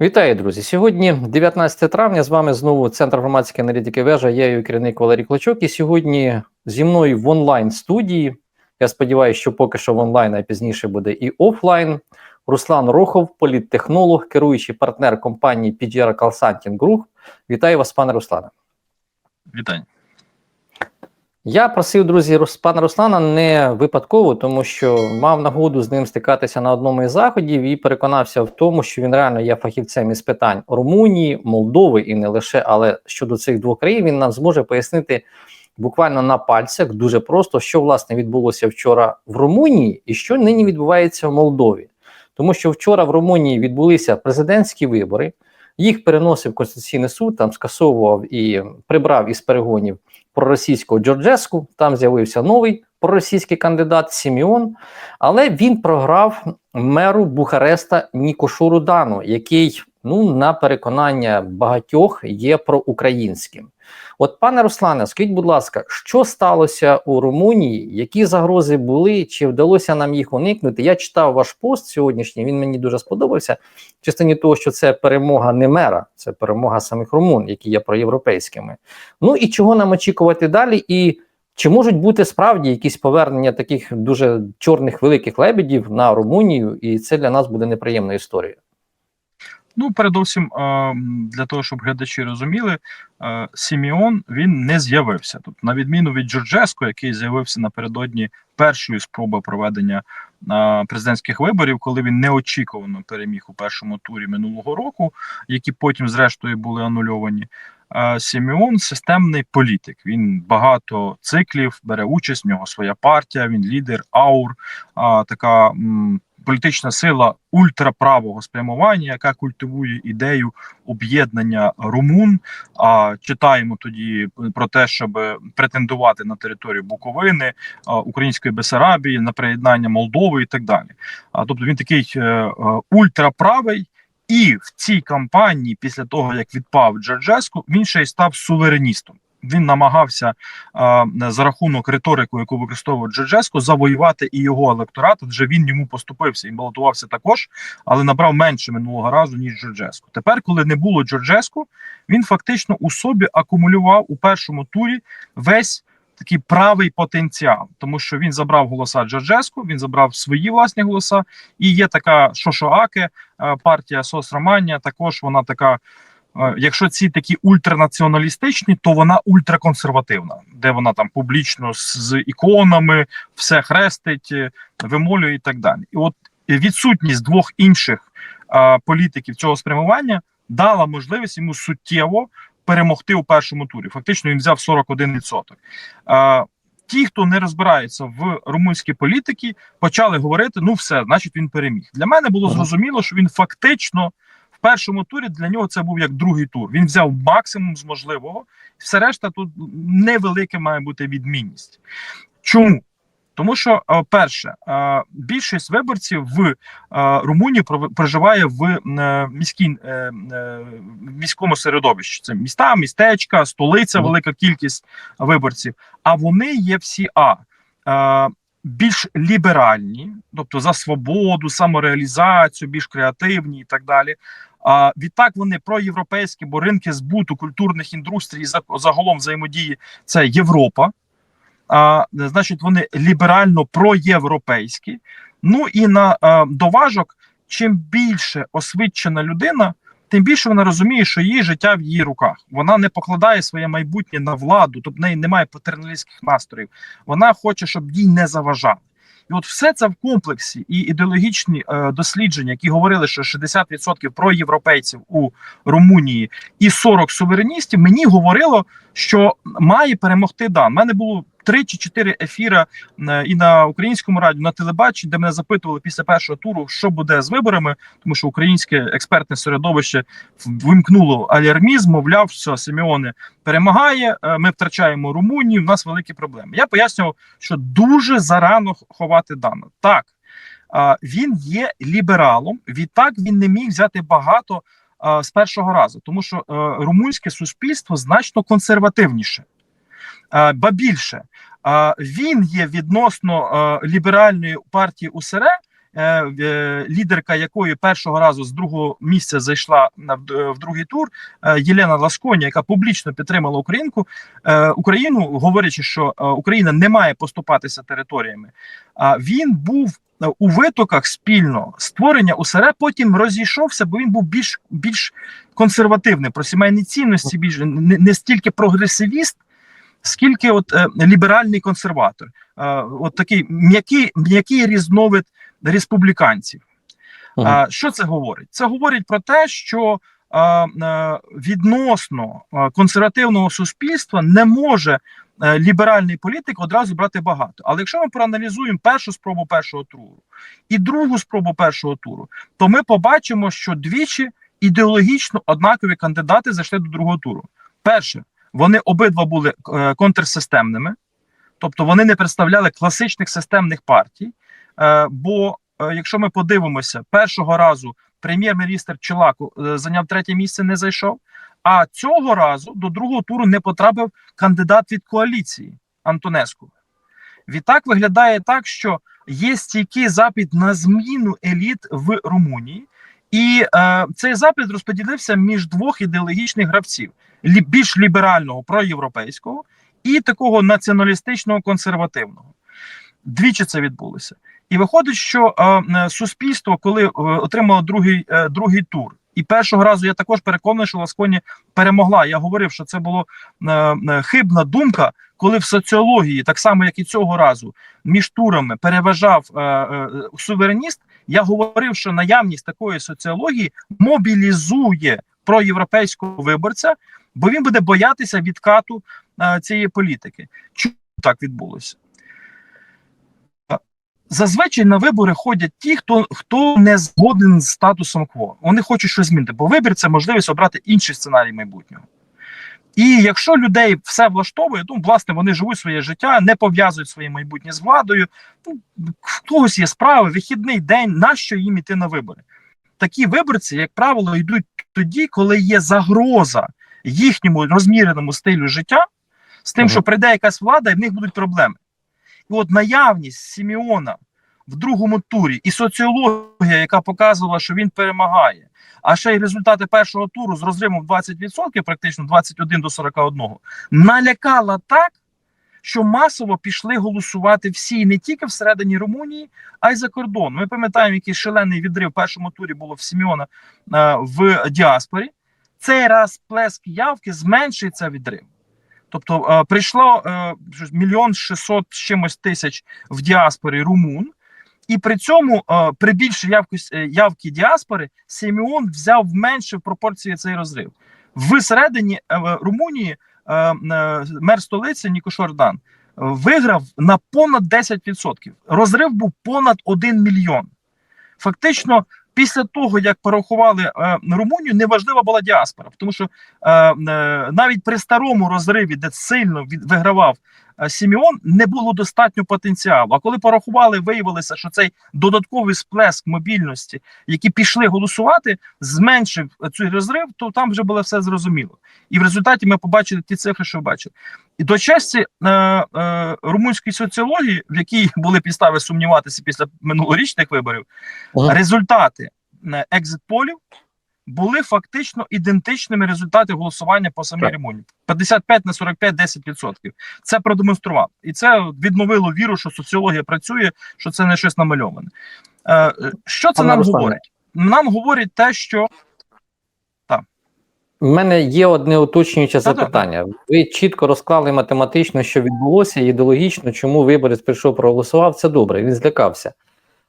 Вітаю, друзі! Сьогодні 19 травня. З вами знову Центр громадської аналітики вежа. Я її керівник Валерій Клочок. І сьогодні зі мною в онлайн студії. Я сподіваюся, що поки що в онлайн, а пізніше буде і офлайн. Руслан Рохов, політтехнолог, керуючий партнер компанії PGR Consulting Group. Вітаю вас, пане Руслане. Вітання. Я просив друзі пана Руслана не випадково, тому що мав нагоду з ним стикатися на одному із заходів і переконався в тому, що він реально є фахівцем із питань Румунії, Молдови і не лише, але щодо цих двох країн він нам зможе пояснити буквально на пальцях дуже просто, що власне відбулося вчора в Румунії і що нині відбувається в Молдові. Тому що вчора в Румунії відбулися президентські вибори, їх переносив Конституційний суд, там скасовував і прибрав із перегонів проросійського Джорджеску. Там з'явився новий проросійський кандидат Сіміон, але він програв меру Бухареста Нікошу Дану, який, ну, на переконання багатьох, є проукраїнським. От, пане Руслане, скажіть, будь ласка, що сталося у Румунії? Які загрози були? Чи вдалося нам їх уникнути? Я читав ваш пост сьогоднішній. Він мені дуже сподобався. В частині того, що це перемога не мера, це перемога самих румун, які є проєвропейськими. Ну і чого нам очікувати далі? І чи можуть бути справді якісь повернення таких дуже чорних великих лебедів на Румунію, і це для нас буде неприємною історією? Ну, передовсім, для того, щоб глядачі розуміли, Сіміон він не з'явився. Тобто, на відміну від Джорджеско, який з'явився напередодні першої спроби проведення президентських виборів, коли він неочікувано переміг у першому турі минулого року, які потім, зрештою, були анульовані. Сіміон системний політик. Він багато циклів бере участь. В нього своя партія. Він лідер аур, така політична сила ультраправого спрямування, яка культивує ідею об'єднання румун. А читаємо тоді про те, щоб претендувати на територію Буковини, Української Бесарабії, на приєднання Молдови і так далі. А тобто він такий е, е, ультраправий. І в цій кампанії, після того як відпав Джорджеску, він ще й став сувереністом. Він намагався е, за рахунок риторику, яку використовував Джорджеско, завоювати і його електорат. Адже він йому поступився і балотувався також, але набрав менше минулого разу ніж Джорджеско. Тепер, коли не було Джорджеско, він фактично у собі акумулював у першому турі весь такий правий потенціал, тому що він забрав голоса Джорджеску, він забрав свої власні голоса. І є така Шошоаке, е, партія Сос Романія. Також вона така. Е, Якщо ці такі ультранаціоналістичні, то вона ультраконсервативна, де вона там публічно з, з іконами все хрестить, е, вимолює і так далі. І от відсутність двох інших е, політиків цього спрямування дала можливість йому суттєво перемогти у першому турі. Фактично він взяв 41%. Е, ті, хто не розбирається в румунській політиці, почали говорити: ну все, значить він переміг. Для мене було зрозуміло, що він фактично першому турі для нього це був як другий тур. Він взяв максимум з можливого, все решта тут невелика має бути відмінність. Чому? Тому що, е, перше, е, більшість виборців в е, Румунії проживає в міській міському середовищі. Це міста, містечка, столиця, велика кількість виборців. А вони є всі а більш ліберальні, тобто за свободу, самореалізацію, більш креативні і так далі. А відтак вони проєвропейські, бо ринки збуту культурних індустрій за- загалом взаємодії це Європа. А, значить, вони ліберально проєвропейські. Ну і на а, доважок, чим більше освічена людина, тим більше вона розуміє, що її життя в її руках. Вона не покладає своє майбутнє на владу, тобто в неї немає патерналістських настроїв. Вона хоче, щоб їй не заважали. І от все це в комплексі і ідеологічні е, дослідження, які говорили, що 60% проєвропейців у Румунії і 40 сувереністів, мені говорило, що має перемогти Дан. У мене було три чи чотири ефіра е, і на українському радіо, на телебаченні, де мене запитували після першого туру, що буде з виборами, тому що українське експертне середовище вимкнуло алярмізм, мовляв, все, Симеоне перемагає. е, Ми втрачаємо Румунію. У нас великі проблеми. Я пояснював, що дуже зарано ховати Дана. Так він є лібералом. Відтак він не міг взяти багато з першого разу, тому що е, румунське суспільство значно консервативніше. Ба більше, він є відносно ліберальної партії УСР, е, е, лідерка якої першого разу з другого місця зайшла в, другий тур, е, Єлена Ласконя, яка публічно підтримала Українку Україну, говорячи, що Україна не має поступатися територіями. А він був у витоках спільно створення УСР, потім розійшовся, бо він був більш більш консервативний про сімейні цінності, більш не, не стільки прогресивіст, скільки от е, ліберальний консерватор, е, от такий м'який м'який різновид республіканців. Мгм. А, що це говорить? Це говорить про те, що е, відносно е, консервативного суспільства не може е, ліберальний політик одразу брати багато. Але якщо ми проаналізуємо першу спробу першого туру і другу спробу першого туру, то ми побачимо, що двічі ідеологічно однакові кандидати зайшли до другого туру. Перше, вони обидва були е, контрсистемними, тобто вони не представляли класичних системних партій. Е, бо е, якщо ми подивимося, першого разу прем'єр-міністр Чилаку е, зайняв третє місце, не зайшов. А цього разу до другого туру не потрапив кандидат від коаліції Антонеску. Відтак виглядає так, що є стійкий запит на зміну еліт в Румунії, і е, цей запит розподілився між двох ідеологічних гравців: лі, більш ліберального проєвропейського і такого націоналістичного консервативного. Двічі це відбулося. І виходить, що е, е, суспільство, коли е, отримало другий, е, другий тур, і першого разу я також переконаний, що Ласконі перемогла. Я говорив, що це була е, е, хибна думка, коли в соціології, так само як і цього разу, між турами переважав е, е, сувереніст. Я говорив, що наявність такої соціології мобілізує проєвропейського виборця, бо він буде боятися відкату е, цієї політики. Чому так відбулося? Зазвичай на вибори ходять ті, хто хто не згоден з статусом кво. Вони хочуть щось змінити, бо вибір це можливість обрати інший сценарій майбутнього. І якщо людей все влаштовує, ну власне вони живуть своє життя, не пов'язують своє майбутнє з владою. Ну, в когось є справи, вихідний день, нащо їм іти на вибори? Такі виборці, як правило, йдуть тоді, коли є загроза їхньому розміреному стилю життя, з тим, Мгм. що прийде якась влада, і в них будуть проблеми. І от наявність Сіміона в другому турі і соціологія, яка показувала, що він перемагає, а ще й результати першого туру з розривом в 20%, практично 21 до 41, налякала так, що масово пішли голосувати всі не тільки всередині Румунії, а й за кордон. Ми пам'ятаємо, який шалений відрив в першому турі було в Сіміона е, в діаспорі. Цей раз плеск явки зменшується відрив. Тобто е, прийшло е, мільйон шістсот чимось тисяч в діаспорі румун, і при цьому е, при більшій явкості е, явки діаспори Сімеон взяв менше в пропорції цей розрив. Е, Румунії е, е, мер столиці Ніко Шордан е, виграв на понад 10%. Розрив був понад 1 мільйон. Фактично, після того, як порахували Румунію, неважлива була діаспора, тому що навіть при старому розриві, де сильно вигравав Сіміон, не було достатньо потенціалу. А коли порахували, виявилося, що цей додатковий сплеск мобільності, які пішли голосувати, зменшив цей розрив, то там вже було все зрозуміло. І в результаті ми побачили ті цифри, що бачили. І до честі е, е, румунської соціології, в якій були підстави сумніватися після минулорічних виборів, результати е, екзит-полів були фактично ідентичними результати голосування по самій. Румунії. 55 на 45 10%. Це продемонстрував. І це відновило віру, що соціологія працює, що це не щось намальоване. Е, що це Пане нам Руслане. говорить? Нам говорить те, що У мене є одне уточнююче запитання. Ви чітко розклали математично, що відбулося, ідеологічно, чому виборець прийшов проголосував, це добре, він злякався.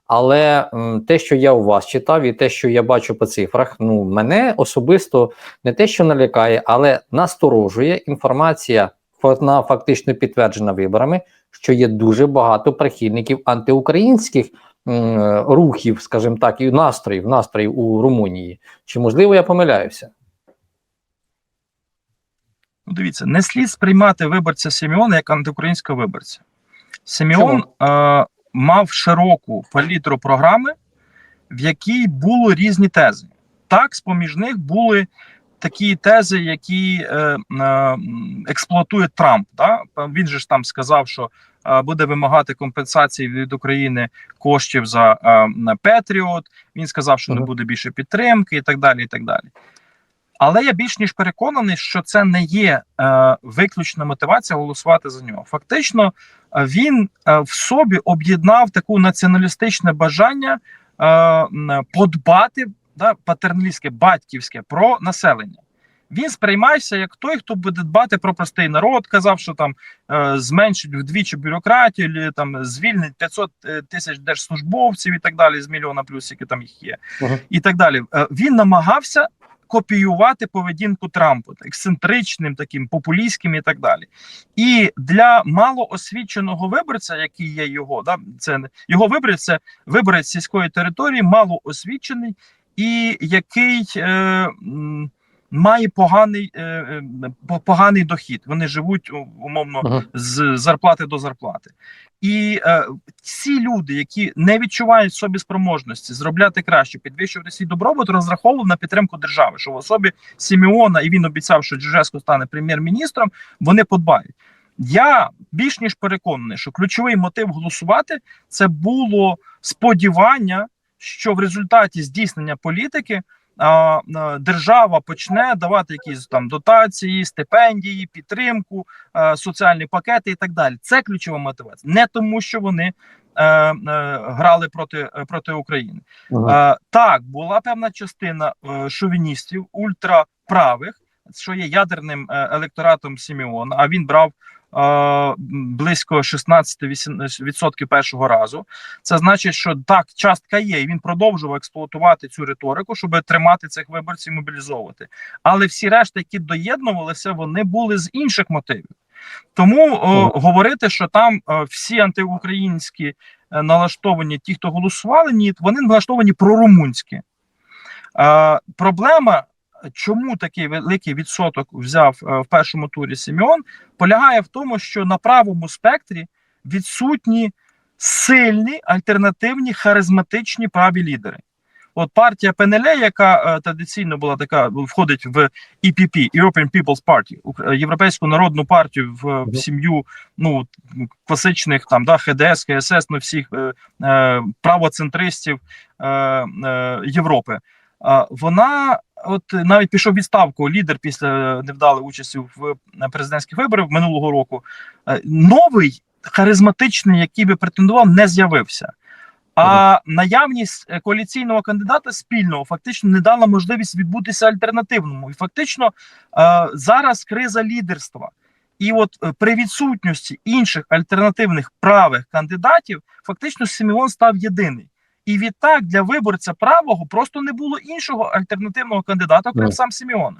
Але те, що я у вас читав, і те, що я бачу по цифрах, ну мене особисто не те, що налякає, але насторожує інформація, вона фактично підтверджена виборами, що є дуже багато прихильників антиукраїнських м, рухів, скажімо так, і настроїв, настроїв у Румунії. Чи можливо я помиляюся? Дивіться, не слід сприймати виборця Сімеона як антиукраїнського виборця. Сімеон е, мав широку палітру програми, в якій було різні тези. Так, з поміж них були такі тези, які е, е, експлуатує Трамп. Да? Він же ж там сказав, що е, буде вимагати компенсації від України коштів за е, на Петріот. Він сказав, що не буде більше підтримки, і так далі. І так далі. Але я більш ніж переконаний, що це не є е, виключна мотивація голосувати за нього. Фактично, е, він е, в собі об'єднав таку націоналістичне бажання е, подбати да, патерналістське, батьківське про населення. Він сприймається як той, хто буде дбати про простий народ. Казав, що там е, зменшить вдвічі бюрократію, лі- там звільнить 500 е, тисяч держслужбовців і так далі, з мільйона плюс, які там їх є, Мгм. і так далі. Е, він намагався копіювати поведінку Трампа, ексцентричним, таким популістським і так далі. І для малоосвіченого виборця, який є його, да, це його виборець, це виборець сільської території, малоосвічений і який е, має поганий, е, е, поганий дохід. Вони живуть умовно з зарплати до зарплати. І е, ці люди, які не відчувають собі спроможності зробляти краще, підвищувати свій добробут, розраховували на підтримку держави, що в особі Сімеона, і він обіцяв, що Джужеско стане прем'єр-міністром, вони подбають. Я більш ніж переконаний, що ключовий мотив голосувати це було сподівання, що в результаті здійснення політики держава почне давати якісь там дотації, стипендії, підтримку, соціальні пакети і так далі. Це ключова мотивація, не тому, що вони е, е, грали проти, е, проти України. Ага. Так, була певна частина шовіністів, ультраправих, що є ядерним е, електоратом Сімеона, а він брав е, близько 16% першого разу. Це значить, що так, частка є, і він продовжував експлуатувати цю риторику, щоб тримати цих виборців, мобілізовувати. Але всі решта, які доєднувалися, вони були з інших мотивів. Тому о, говорити, що там е, всі антиукраїнські е, налаштовані, ті, хто голосували, ні, вони налаштовані прорумунські. Е, проблема, чому такий великий відсоток взяв е, в першому турі Сімеон, полягає в тому, що на правому спектрі відсутні сильні альтернативні харизматичні праві лідери. От партія ПНЛ, яка е, традиційно була така, входить в EPP, European People's Party, е, Європейську народну партію в, в сім'ю ну класичних там да ХДС, КСС, ну всіх е, е, правоцентристів е, е, Європи. Вона от навіть пішов відставку лідер після невдалої участі в е, президентських виборах минулого року. Е, новий харизматичний, який би претендував, не з'явився. А наявність е, коаліційного кандидата спільного фактично не дала можливість відбутися альтернативному. І фактично зараз криза лідерства. І от при відсутності інших альтернативних правих кандидатів, фактично Сімеон став єдиний. І відтак для виборця правого просто не було іншого альтернативного кандидата, окрім Ну. сам Сімеона.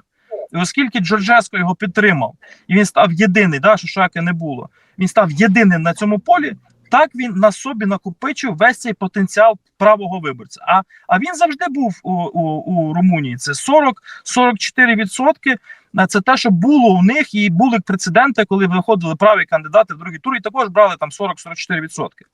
І оскільки Джорджеско його підтримав, і він став єдиний, да, що шаки не було, він став єдиним на цьому полі. Так він на собі накопичив весь цей потенціал правого виборця. А а він завжди був у, у, у Румунії. Це 40-44 відсотки. Це те, що було у них, і були прецеденти, коли виходили праві кандидати в другий тур, і також брали там 40-44 відсотки.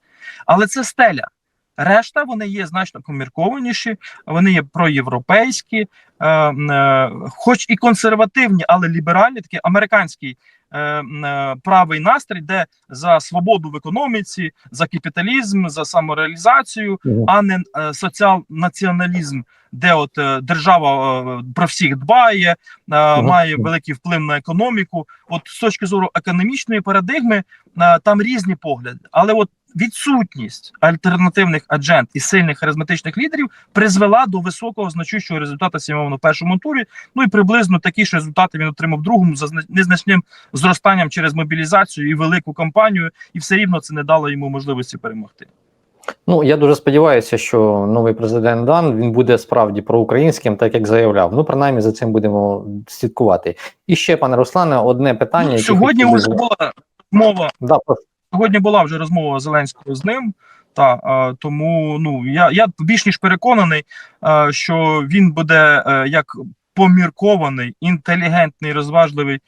Але це стеля. Решта вони є значно поміркованіші, вони є проєвропейські, е, е, хоч і консервативні, але ліберальні, такий американський е, е, правий настрій, де за свободу в економіці, за капіталізм, за самореалізацію, а не е, соціал-націоналізм, де от е, держава е, про всіх дбає, е, має великий вплив на економіку. От з точки зору економічної парадигми е, там різні погляди, але от відсутність альтернативних аджент і сильних харизматичних лідерів призвела до високого значущого результату Сімеона в першому турі. Ну і приблизно такі ж результати він отримав в другому за незначним зростанням через мобілізацію і велику кампанію, і все рівно це не дало йому можливості перемогти. Ну я дуже сподіваюся, що новий президент Дан він буде справді проукраїнським, так як заявляв. Ну, принаймні за цим будемо слідкувати. І ще, пане Руслане, одне питання. Ну, сьогодні вже була мова. Да. Сьогодні була вже розмова Зеленського з ним. Та е, тому ну я, я більш ніж переконаний, е, що він буде е, як поміркований, інтелігентний, розважливий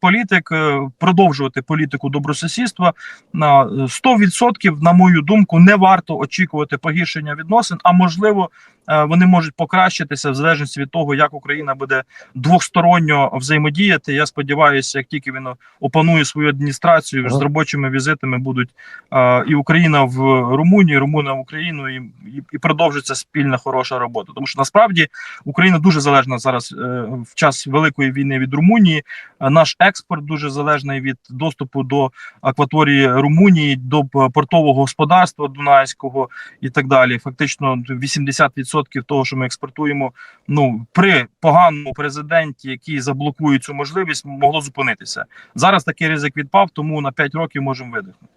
політик продовжувати політику добросусідства. На е, 100%, на мою думку, не варто очікувати погіршення відносин, а можливо вони можуть покращитися в залежності від того, як Україна буде двосторонньо взаємодіяти. Я сподіваюся, як тільки він опанує свою адміністрацію з робочими візитами, будуть е, і Україна в Румунії, Румуна в Україну, і, і, і продовжиться спільна хороша робота. Тому що насправді Україна дуже залежна зараз е, в час великої війни від Румунії. Е, Наш експорт дуже залежний від доступу до акваторії Румунії, до портового господарства Дунайського і так далі. Фактично 80% того, що ми експортуємо, ну при поганому президенті, який заблокує цю можливість, могло зупинитися. Зараз такий ризик відпав, тому на 5 років можемо видихнути.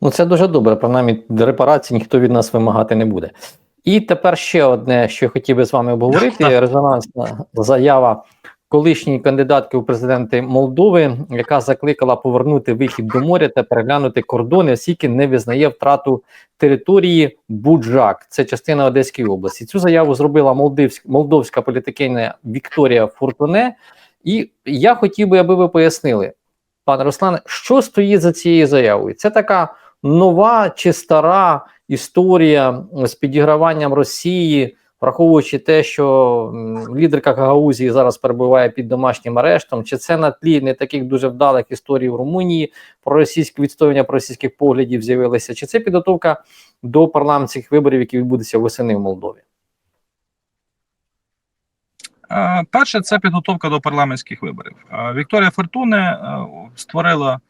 Ну, це дуже добре, принаймні репарації ніхто від нас вимагати не буде. І тепер ще одне, що я хотів би з вами обговорити: резонансна заява колишньої кандидатки у президенти Молдови, яка закликала повернути вихід до моря та переглянути кордони, оскільки не визнає втрату території Буджак. Це частина Одеської області. Цю заяву зробила молдивська молдовська політикиня Вікторія Фуртуне. І я хотів би, аби ви пояснили, пане Руслане, що стоїть за цією заявою? Це така нова чи стара історія з підіграванням Росії, враховуючи те, що лідерка Гагаузії зараз перебуває під домашнім арештом, чи це на тлі не таких дуже вдалих історій в Румунії про російське відстоювання про російських поглядів з'явилися, чи це підготовка до парламентських виборів, які відбудуться восени в Молдові? Е, Перше, це підготовка до парламентських виборів. Е, Вікторія Фортуне е, створила,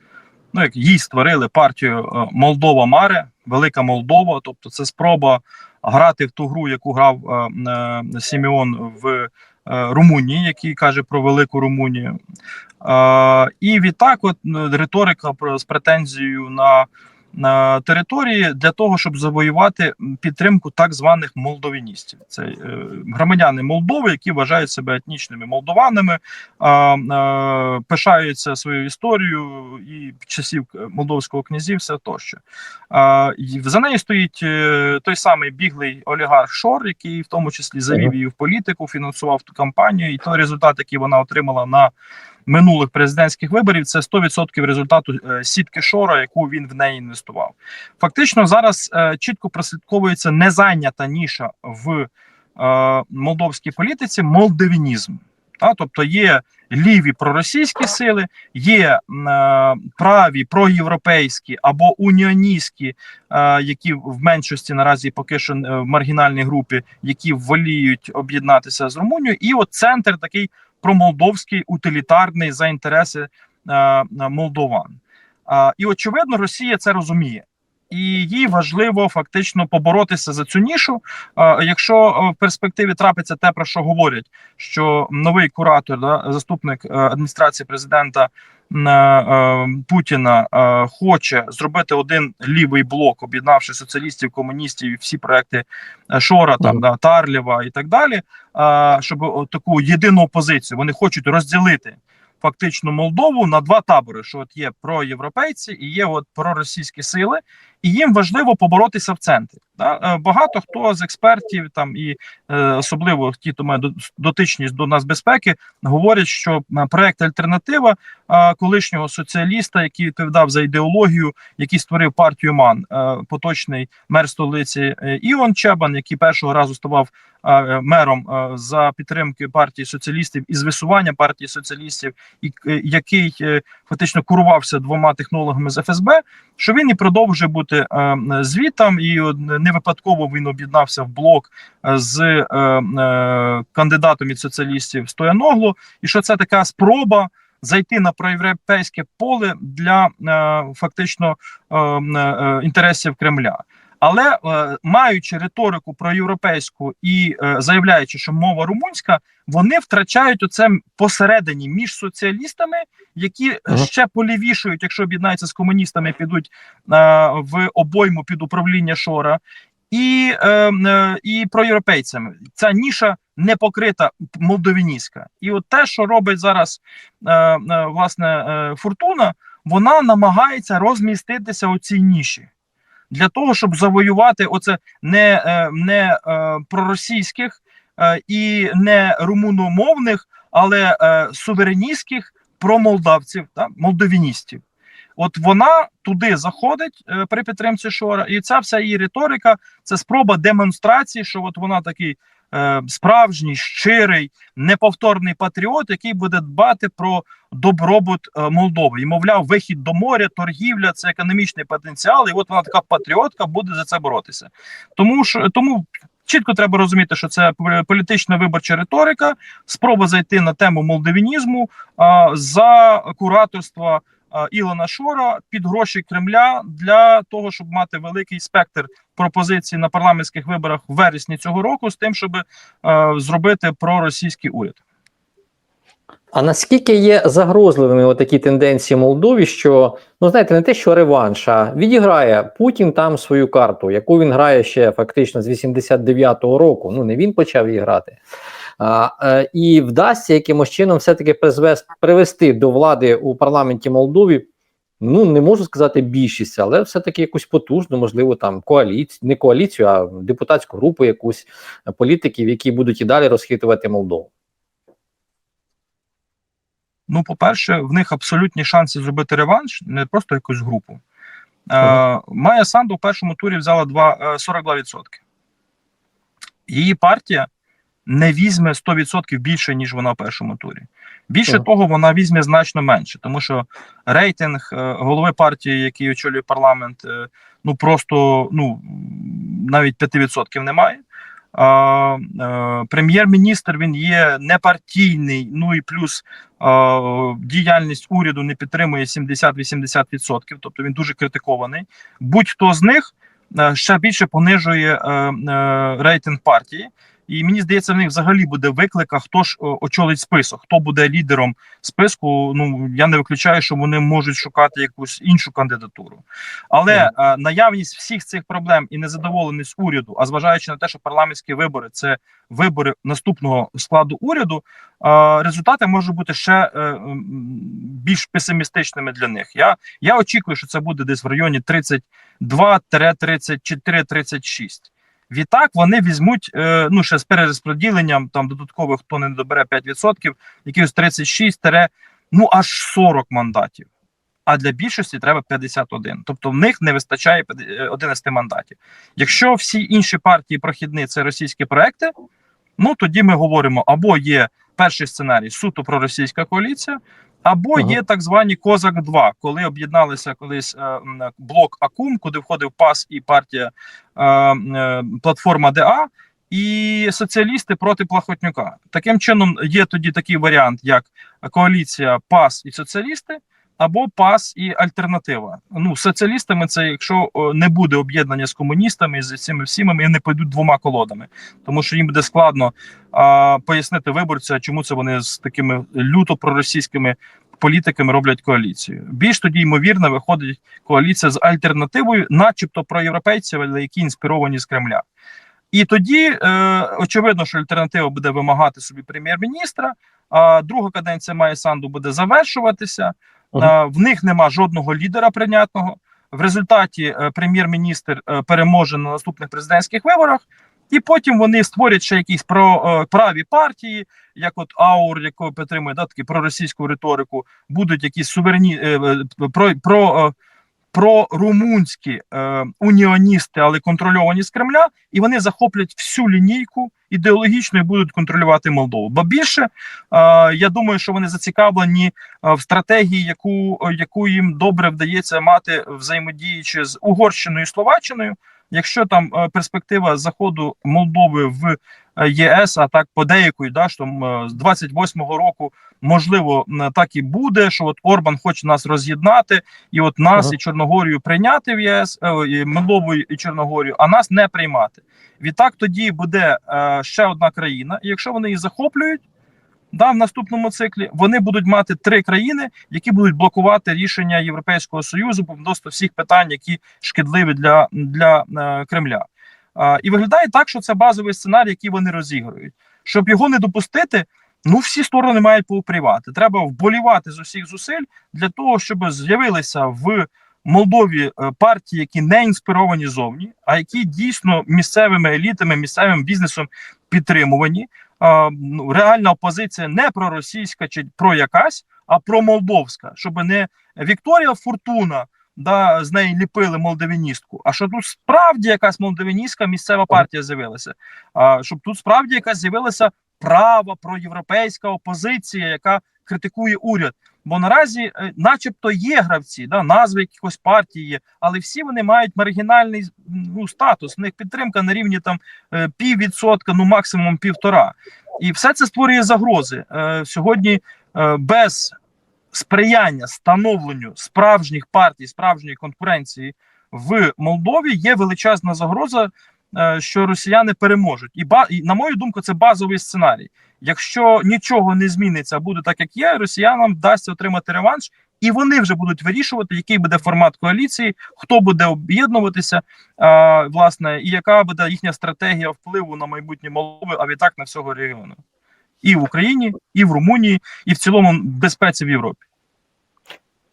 ну як їй створили партію Молдова Маре, Велика Молдова. Тобто, це спроба грати в ту гру, яку грав е, е, Сімеон в е, Румунії, який каже про велику Румунію. І відтак, от риторика про з претензією на. На території для того, щоб завоювати підтримку так званих молдовіністів, це е, громадяни Молдови, які вважають себе етнічними молдованами, пишаються своєю історією і часів молдовського князівства тощо. За нею стоїть е, той самий біглий олігарх Шор, який в тому числі завів її в політику, фінансував ту кампанію, і той результат, який вона отримала на минулих президентських виборів, це 100% результату е, сітки Шора, яку він в неї інвестував. Фактично, зараз е, чітко прослідковується незайнята ніша в е, молдовській політиці молдовінізм. Та, тобто є ліві проросійські сили, є е, праві проєвропейські або уніоністські, е, які в меншості наразі поки що в маргінальній групі, які воліють об'єднатися з Румунією, і от центр такий промолдовський, утилітарний за інтереси е, молдован. І очевидно, Росія це розуміє. І їй важливо фактично поборотися за цю нішу. Якщо е, в перспективі трапиться те, про що говорять, що новий куратор, да, заступник е, адміністрації президента е, Путіна хоче зробити один лівий блок, об'єднавши соціалістів, комуністів і всі проекти Шора, там да, Тарлєва і так далі, щоб таку єдину опозицію вони хочуть розділити. Фактично Молдову на два табори: що от є проєвропейці і є от проросійські сили, і їм важливо поборотися в центрі. Е, Багато хто з експертів, там і е, особливо ті, хто має дотичність до нас безпеки, говорять, що е, проект альтернатива колишнього соціаліста, який відповідав за ідеологію, який створив партію МАН, поточний мер столиці Іон Чебан, який першого разу ставав мером за підтримки партії соціалістів і з висування партії соціалістів, і який фактично курувався двома технологами з ФСБ, що він і продовжує бути звітом, і не випадково він об'єднався в блок е, з е, е, кандидатом від соціалістів Стояноглу, і що це така спроба. Зайти на проєвропейське поле для е, фактично е, е, інтересів Кремля, але е, маючи риторику проєвропейську і е, заявляючи, що мова румунська, вони втрачають оце посередині між соціалістами, які Ага. ще полівішують, якщо об'єднаються з комуністами, підуть е, в обойму під управління Шора. І, е, е, і проєвропейцями ця ніша не покрита молдовіністська. І от те, що робить зараз е, е, власне е, фортуна, вона намагається розміститися у цій ніші для того, щоб завоювати оце не, е, не е, проросійських е, і не румуномовних, але сувереністських промолдавців та молдовіністів. От вона туди заходить при підтримці Шора, і ця вся її риторика це спроба демонстрації, що от вона такий справжній, щирий, неповторний патріот, який буде дбати про добробут е, Молдови. І мовляв, вихід до моря, торгівля це економічний потенціал. І от вона така патріотка буде за це боротися. Тому ж тому. Чітко треба розуміти, що це полі- політична виборча риторика, спроба зайти на тему молдавінізму а, за кураторства Ілона Шора під гроші Кремля для того, щоб мати великий спектр пропозицій на парламентських виборах в вересні цього року, з тим, щоб е, зробити проросійський уряд. А наскільки є загрозливими такі тенденції Молдові, що ну знаєте, не те, що реванш, а відіграє Путін там свою карту, яку він грає ще фактично з 89-го року. Ну не він почав її грати. А, е, і вдасться якимось чином все-таки призвести привести до влади у парламенті Молдові. Ну не можу сказати більшість, але все-таки якусь потужну, можливо, там коаліцію, не коаліцію, а депутатську групу, якусь е, політиків, які будуть і далі розхитувати Молдову. Ну, по-перше, в них абсолютні шанси зробити реванш, не просто якусь групу. Е. Майя Санду в першому турі взяла два, е, 42%. Її партія не візьме 100% більше, ніж вона в першому турі. Більше Ага. того, вона візьме значно менше, тому що рейтинг е, голови партії, який очолює парламент, е, ну просто ну навіть 5% немає. Е, Прем'єр-міністр він є непартійний, ну і плюс е, діяльність уряду не підтримує 70-80%, тобто він дуже критикований. Будь-хто з них е, ще більше понижує е, е, рейтинг партії. І мені здається, в них взагалі буде виклик, а хто ж очолить список, хто буде лідером списку. Ну я не виключаю, що вони можуть шукати якусь іншу кандидатуру. Але е, наявність всіх цих проблем і незадоволеність уряду, а зважаючи на те, що парламентські вибори це вибори наступного складу уряду, е, результати можуть бути ще е, більш песимістичними для них. Я, я очікую, що це буде десь в районі 32-34-36. Відтак вони візьмуть е, ну ще з перерозподіленням там додаткових, хто не добере 5%, якихось 36 ну аж 40 мандатів. А для більшості треба 51. Тобто в них не вистачає 50 11 мандатів. Якщо всі інші партії прохідні це російські проекти, ну тоді ми говоримо або є перший сценарій суто проросійська коаліція, або Ага. є так звані Козак 2 коли об'єдналися колись е, блок Акум, куди входив ПАС і партія е, е, платформа ДА. І соціалісти проти Плахотнюка. Таким чином, є тоді такий варіант, як коаліція ПАС і соціалісти, або ПАС і альтернатива. Ну, соціалістами це якщо не буде об'єднання з комуністами з цими всіми, і вони пойдуть двома колодами, тому що їм буде складно а, пояснити виборця, чому це вони з такими люто проросійськими політиками роблять коаліцію. Більш тоді ймовірно виходить коаліція з альтернативою, начебто проєвропейців, але які інспіровані з Кремля. І тоді е, очевидно, що альтернатива буде вимагати собі прем'єр-міністра. А друга каденція Майя Санду буде завершуватися. Е, в них нема жодного лідера прийнятного. В результаті е, прем'єр-міністр е, переможе на наступних президентських виборах, і потім вони створять ще якісь про праві партії, як от АУР, якого підтримує да, такі проросійську риторику, будуть якісь суверенні про, про, прорумунські е, уніоністи, але контрольовані з Кремля, і вони захоплять всю лінійку ідеологічно і будуть контролювати Молдову. Бо більше е, я думаю, що вони зацікавлені е, в стратегії, яку, яку їм добре вдається мати взаємодіючи з Угорщиною і Словаччиною. Якщо там е, перспектива заходу Молдови в е, ЄС, а так подейкують, да, що е, з 28-го року можливо так і буде, що от Орбан хоче нас роз'єднати, і от нас Ага. і Чорногорію прийняти в ЄС, і Молдову і Чорногорію, а нас не приймати. Відтак тоді буде ще одна країна, і якщо вони її захоплюють. Да, в наступному циклі вони будуть мати три країни, які будуть блокувати рішення Європейського союзу по всіх питань, які шкідливі для, для е, Кремля. А, і виглядає так, що це базовий сценарій, який вони розігрують. Щоб його не допустити, ну всі сторони мають поупрівати. Треба вболівати з усіх зусиль для того, щоб з'явилися в Молдові е, партії, які не інспіровані зовні, а які дійсно місцевими елітами, місцевим бізнесом підтримувані. Ну, реальна опозиція не проросійська чи про якась, а про молдовська, щоб не Вікторія Фортуна. Да, з неї ліпили молдавіністку. А що тут справді якась молдавіністська місцева партія з'явилася? А щоб тут справді якась з'явилася права проєвропейська опозиція, яка критикує уряд. Бо наразі, е, начебто, є гравці, да, назви якихось партії є, але всі вони мають маргінальний ну, статус. В них підтримка на рівні там е, піввідсотка, ну максимум півтора. І все це створює загрози. Е, Сьогодні без сприяння становленню справжніх партій, справжньої конкуренції в Молдові є величезна загроза, що росіяни переможуть. І на мою думку, це базовий сценарій. Якщо нічого не зміниться, буде так, як є, росіянам вдасться отримати реванш, і вони вже будуть вирішувати, який буде формат коаліції, хто буде об'єднуватися, а, власне, і яка буде їхня стратегія впливу на майбутнє Молдови, а відтак на всього регіону. І в Україні, і в Румунії, і в цілому безпеці в Європі.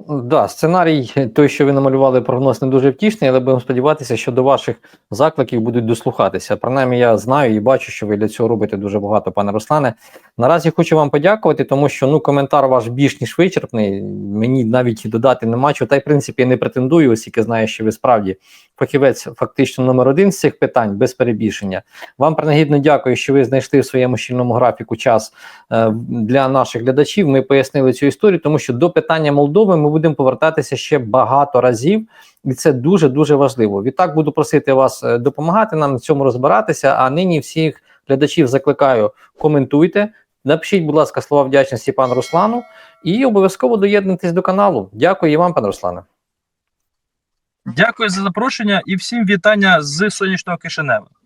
Да, сценарій, той, що ви намалювали, прогноз не дуже втішний, але будемо сподіватися, що до ваших закликів будуть дослухатися. Принаймні, я знаю і бачу, що ви для цього робите дуже багато, пане Руслане. Наразі хочу вам подякувати, тому що ну коментар ваш більш ніж вичерпний. Мені навіть додати нема чого. Та й в принципі я не претендую, оскільки знаю, що ви справді фахівець фактично номер один з цих питань без перебільшення. Вам принагідно дякую, що ви знайшли в своєму щільному графіку час е, для наших глядачів. Ми пояснили цю історію, тому що до питання Молдови ми будемо повертатися ще багато разів, і це дуже дуже важливо. Відтак буду просити вас е, допомагати нам в цьому розбиратися. А нині всіх глядачів закликаю коментуйте. Напишіть, будь ласка, слова вдячності пану Руслану, і обов'язково доєднуйтесь до каналу. Дякую і вам, пане Руслане. Дякую за запрошення і всім вітання з сонячного Кишинева.